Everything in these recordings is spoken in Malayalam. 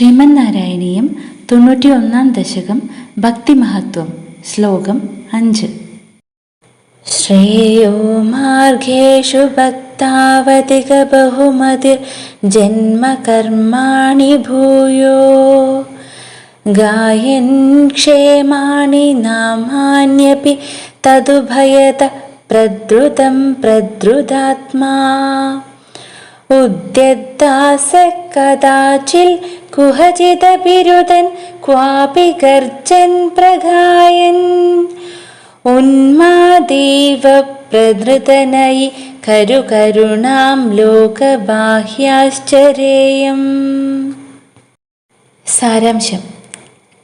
ശ്രീമന്നാരായണീയം തൊണ്ണൂറ്റി ഒന്നാം ദശകം ഭക്തിമഹത്വം ശ്ലോകം അഞ്ച് ശ്രേയോ മാർഗേഷു ഭക്താവതിക ബഹുമതിർ ജന്മകർമാണി ഭൂയോ ഗായൻ ക്ഷേമാണി നാമാന്യപി തതുഭയത പ്രദ്രുതം പ്രദ്രുതാത്മാ ഉദ്യദ്ദാസ കഥാചിൽ കുഹചിതബിരുദൻ ക്വാപി ഗർജൻ പ്രഗായൻ ഉന്മാദേവ പ്രധൃതനയി കരുകരുണാം ലോകബാഹ്യാശ്ചരേയം. സാരാംശം.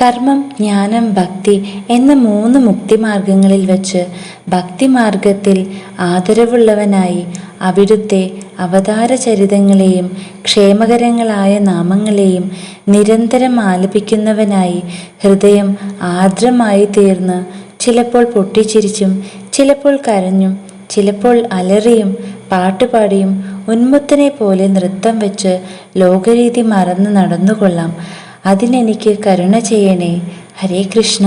കർമ്മം ജ്ഞാനം ഭക്തി എന്ന മൂന്ന് മുക്തിമാർഗങ്ങളിൽ വച്ച് ഭക്തിമാർഗത്തിൽ ആദരവുള്ളവനായി അവിടുത്തെ അവതാരചരിതങ്ങളെയും ക്ഷേമകരങ്ങളായ നാമങ്ങളെയും നിരന്തരം ആലപിക്കുന്നവനായി ഹൃദയം ആർദ്രമായി തീർന്ന് ചിലപ്പോൾ പൊട്ടിച്ചിരിച്ചും ചിലപ്പോൾ കരഞ്ഞും ചിലപ്പോൾ അലറിയും പാട്ടുപാടിയും ഉന്മുത്തനെ പോലെ നൃത്തം വെച്ച് ലോകരീതി മറന്ന് നടന്നുകൊള്ളാം. അതിനെനിക്ക് കരുണ ചെയ്യണേ. ഹരേ കൃഷ്ണ.